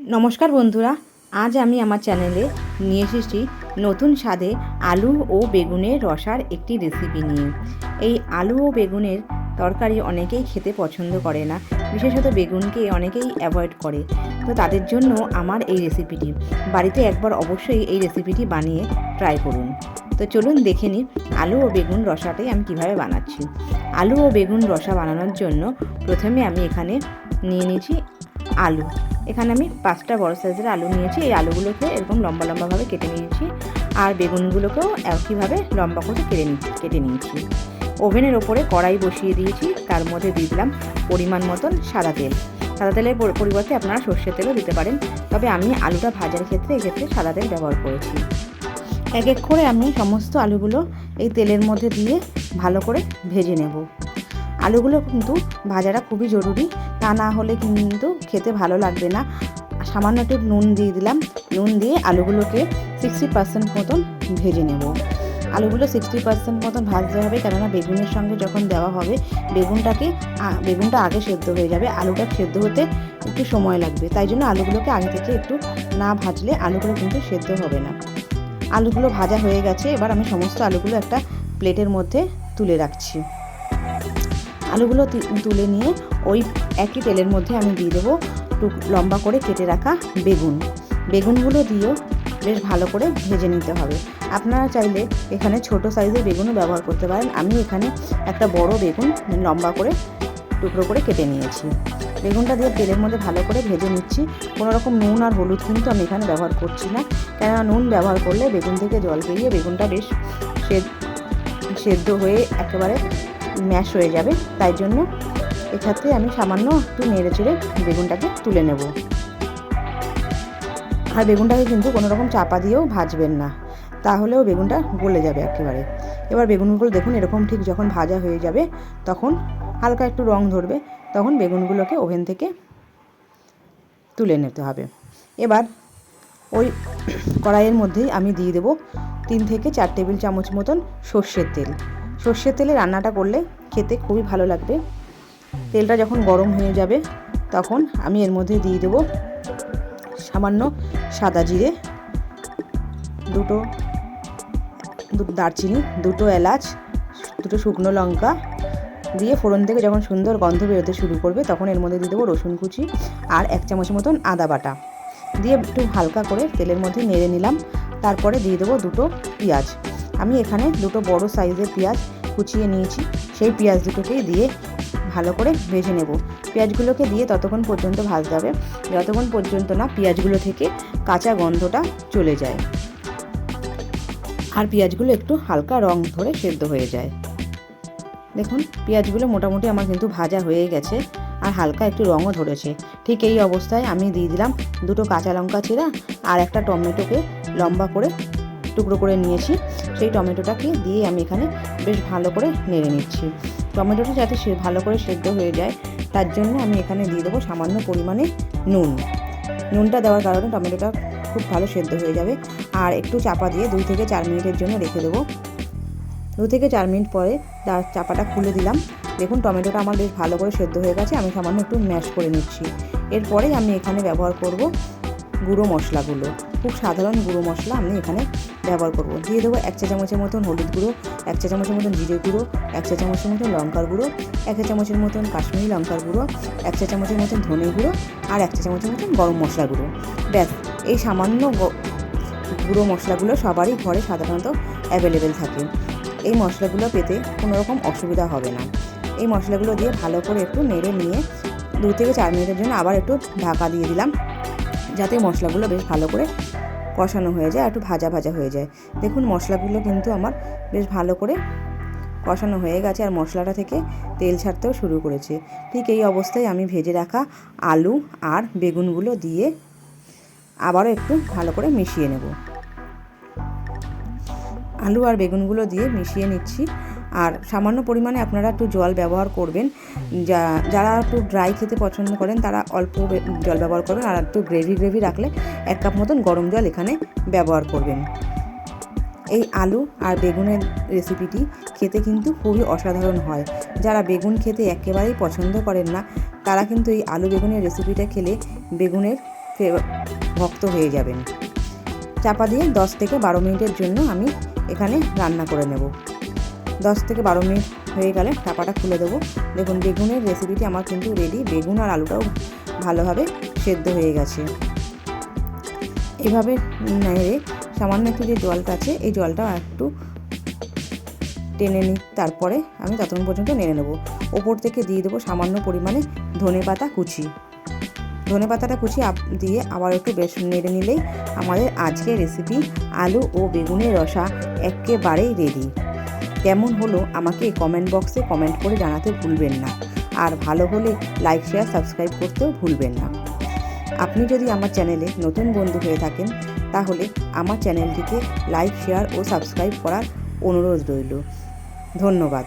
নমস্কার বন্ধুরা, আজ আমি আমার চ্যানেলে নিয়ে এসেছি নতুন স্বাদে আলু ও বেগুনের রসার একটি রেসিপি নিয়ে। এই আলু ও বেগুনের তরকারি অনেকেই খেতে পছন্দ করে না, বিশেষত বেগুনকে অনেকেই অ্যাভয়েড করে। তো তাদের জন্য আমার এই রেসিপিটি বাড়িতে একবার অবশ্যই এই রেসিপিটি বানিয়ে ট্রাই করুন। তো চলুন দেখে নিই আলু ও বেগুন রসাটাই আমি কীভাবে বানাচ্ছি। আলু ও বেগুন রসা বানানোর জন্য প্রথমে আমি এখানে নিয়ে নিয়েছি আলু। এখানে আমি পাঁচটা বড় সাইজের আলু নিয়েছি। এই আলুগুলোকে এরকম লম্বা লম্বাভাবে কেটে নিয়েছি। আর বেগুনগুলোকেও একইভাবে লম্বা করে কেটে নি কেটে নিয়েছি। ওভেনের ওপরে কড়াই বসিয়ে দিয়েছি। তার মধ্যে দিয়ে দিলাম পরিমাণ মতন সাদা তেল। সাদা তেলের পরিবর্তে আপনারা সর্ষের তেলও দিতে পারেন। তবে আমি আলুটা ভাজার ক্ষেত্রে এক্ষেত্রে সাদা তেল ব্যবহার করেছি। এক এক করে আমি সমস্ত আলুগুলো এই তেলের মধ্যে দিয়ে ভালো করে ভেজে নেব। আলুগুলো কিন্তু ভাজাটা খুবই জরুরি। তা না হলে কিন্তু খেতে ভালো লাগবে না। সামান্য একটু নুন দিয়ে দিলাম। নুন দিয়ে আলুগুলোকে সিক্সটি পার্সেন্ট মতন ভেজে নেব। আলুগুলো সিক্সটি পার্সেন্ট মতন ভাজতে হবে কেননা বেগুনের সঙ্গে যখন দেওয়া হবে, বেগুনটাকে বেগুনটা আগে সেদ্ধ হয়ে যাবে। আলুটা সেদ্ধ হতে একটু সময় লাগবে। তাই জন্য আলুগুলোকে আগে থেকে একটু না ভাজলে আলুগুলো কিন্তু সেদ্ধ হবে না। আলুগুলো ভাজা হয়ে গেছে। এবার আমি সমস্ত আলুগুলো একটা প্লেটের মধ্যে তুলে রাখছি। আলুগুলো তুলে নিয়ে ওই একই তেলের মধ্যে আমি দিয়ে দেবো টুক লম্বা করে কেটে রাখা বেগুন। বেগুনগুলো দিয়েও বেশ ভালো করে ভেজে নিতে হবে। আপনারা চাইলে এখানে ছোট সাইজের বেগুনও ব্যবহার করতে পারেন। আমি এখানে একটা বড় বেগুন লম্বা করে টুকরো করে কেটে নিয়েছি। বেগুনটা দিয়ে তেলের মধ্যে ভালো করে ভেজে নিচ্ছি। কোনো রকম নুন আর হলুদ কিন্তু আমি এখানে ব্যবহার করছি না। কেননা নুন ব্যবহার করলে বেগুন থেকে জল বেরিয়ে বেগুনটা বেশ সেদ্ধ হয়ে একেবারে ম্যাশ হয়ে যাবে, তাই জন্য এক্ষেত্রে আমি সামান্য একটু নেড়ে চেড়ে বেগুনটাকে তুলে নেব। আর বেগুনটাকে কিন্তু কোনো রকম চাপা দিয়েও ভাজবেন না, তাহলেও বেগুনটা গলে যাবে একেবারে। এবার বেগুনগুলো দেখুন এরকম ঠিক যখন ভাজা হয়ে যাবে, তখন হালকা একটু রং ধরবে, তখন বেগুনগুলোকে ওভেন থেকে তুলে নিতে হবে। এবার ওই কড়াইয়ের মধ্যেই আমি দিয়ে দেবো তিন থেকে চার টেবিল চামচ মতন সর্ষের তেল। সর্ষের তেলে রান্নাটা করলে খেতে খুবই ভালো লাগবে। তেলটা যখন গরম হয়ে যাবে, তখন আমি এর মধ্যে দিয়ে দেবো সামান্য সাদা জিরে, দুটো দুটো দারচিনি, দুটো এলাচ, দুটো শুকনো লঙ্কা দিয়ে ফোড়ন থেকে যখন সুন্দর গন্ধ বেরোতে শুরু করবে, তখন এর মধ্যে দিয়ে দেবো রসুন কুচি আর এক চামচ মতন আদা বাটা। দিয়ে একটু হালকা করে তেলের মধ্যে নেড়ে নিলাম, তারপরে দিয়ে দেবো দুটো পেঁয়াজ। আমি এখানে দুটো বড় সাইজের পেঁয়াজ কুচিয়ে নিয়েছি। সেই পেঁয়াজ দুটোকেই দিয়ে ভালো করে ভেজে নেব। পেঁয়াজগুলোকে দিয়ে ততক্ষণ পর্যন্ত ভাজতে হবে। যতক্ষণ পর্যন্ত না পেঁয়াজগুলো থেকে কাঁচা গন্ধটা চলে যায়। আর পেঁয়াজগুলো একটু হালকা রং ধরে সেদ্ধ হয়ে যায়। দেখুন, পেঁয়াজগুলো মোটামুটি আমার কিন্তু ভাজা হয়ে গেছে আর হালকা একটু রঙও ধরেছে। ঠিক এই অবস্থায় আমি দিয়ে দিলাম দুটো কাঁচা লঙ্কা চিরা আর একটা টমেটোকে লম্বা করে টুকরো করে নিয়েছি, সেই টমেটোটাকে দিয়ে আমি এখানে বেশ ভালো করে নেড়ে নিচ্ছি। টমেটোটা যাতে সে ভালো করে সেদ্ধ হয়ে যায়, তার জন্য আমি এখানে দিয়ে দেবো সামান্য পরিমাণে নুন। নুনটা দেওয়ার কারণে টমেটোটা খুব ভালো সেদ্ধ হয়ে যাবে। আর একটু চাপা দিয়ে দুই থেকে চার মিনিটের জন্য রেখে দেবো। দু থেকে চার মিনিট পরে তার চাপাটা খুলে দিলাম। দেখুন, টমেটোটা আমার বেশ ভালো করে সেদ্ধ হয়ে গেছে, আমি সামান্য একটু ম্যাশ করে নিচ্ছি। এরপরে আমি এখানে ব্যবহার করব গুঁড়ো মশলাগুলো। খুব সাধারণ গুঁড়ো মশলা আমি এখানে ব্যবহার করব। দিয়ে দেবো এক চা চামচের মতন হলুদ গুঁড়ো, এক চা চামচের মতন জিরে গুঁড়ো, এক চা চামচের মতন লঙ্কার গুঁড়ো, এক চা চামচের মতন কাশ্মীরি লঙ্কার গুঁড়ো, এক চা চামচের মতন ধনে গুঁড়ো আর এক চা চামচের মতন গরম মশলা গুঁড়ো। ব্যাস, এই সামান্য গুঁড়ো মশলাগুলো সবারই ঘরে সাধারণত অ্যাভেলেবেল থাকে। এই মশলাগুলো পেতে কোনো রকম অসুবিধা হবে না। এই মশলাগুলো দিয়ে ভালো করে একটু নেড়ে নিয়ে দু থেকে চার মিনিটের জন্য আবার একটু ঢাকা দিয়ে দিলাম। যাতে মশলাগুলো বেশ ভালো করে কষানো হয়ে যায় একটু ভাজা ভাজা হয়ে যায়। দেখুন, মশলাগুলো কিন্তু আমার বেশ ভালো করে কষানো হয়ে গেছে আর মশলাটা থেকে তেল ছাড়তেও শুরু করেছে। ঠিক এই অবস্থায় আমি ভেজে রাখা আলু আর বেগুনগুলো দিয়ে আবারও একটু ভালো করে মিশিয়ে নেব। আলু আর বেগুনগুলো দিয়ে মিশিয়ে নিচ্ছি। আর সামান্য পরিমাণে আপনারা একটু জল ব্যবহার করবেন। যা, যারা একটু ড্রাই খেতে পছন্দ করেন, তারা অল্প জল ব্যবহার করবেন আর একটু গ্রেভি গ্রেভি রাখলে এক কাপ মতন গরম জল এখানে ব্যবহার করবেন। এই আলু আর বেগুনের রেসিপিটি খেতে কিন্তু খুবই অসাধারণ হয়। যারা বেগুন খেতে একেবারেই পছন্দ করেন না, তারা কিন্তু এই আলু বেগুনের রেসিপিটা খেলে বেগুনের ভক্ত হয়ে যাবেন। চাপা দিয়ে দশ থেকে বারো মিনিটের জন্য আমি এখানে রান্না করে নেব। দশ থেকে বারো মিনিট হয়ে গেলে চাপাটা খুলে দেবো। দেখুন, বেগুনের রেসিপিটি আমার কিন্তু রেডি বেগুন আর আলুটাও ভালোভাবে সেদ্ধ হয়ে গেছে। এভাবে নেড়ে সামান্য একটু যে জলটা আছে, এই জলটা একটু টেনে নিই। তারপরে আমি ততক্ষণ পর্যন্ত নেড়ে নেব। ওপর থেকে দিয়ে দেবো সামান্য পরিমাণে ধনে পাতা কুচি। ধনে পাতাটা কুচি দিয়ে আবার একটু বেশ নেড়ে নিলেই আমাদের আজকের রেসিপি আলু ও বেগুনের রসা একেবারেই রেডি কেমন হলো আমাকে কমেন্ট বক্সে কমেন্ট করে জানাতে ভুলবেন না। আর ভালো হলে লাইক শেয়ার সাবস্ক্রাইব করতেও ভুলবেন না। আপনি যদি আমার চ্যানেলে নতুন বন্ধু হয়ে থাকেন, তাহলে আমার চ্যানেলটিকে লাইক শেয়ার ও সাবস্ক্রাইব করার অনুরোধ রইল। ধন্যবাদ।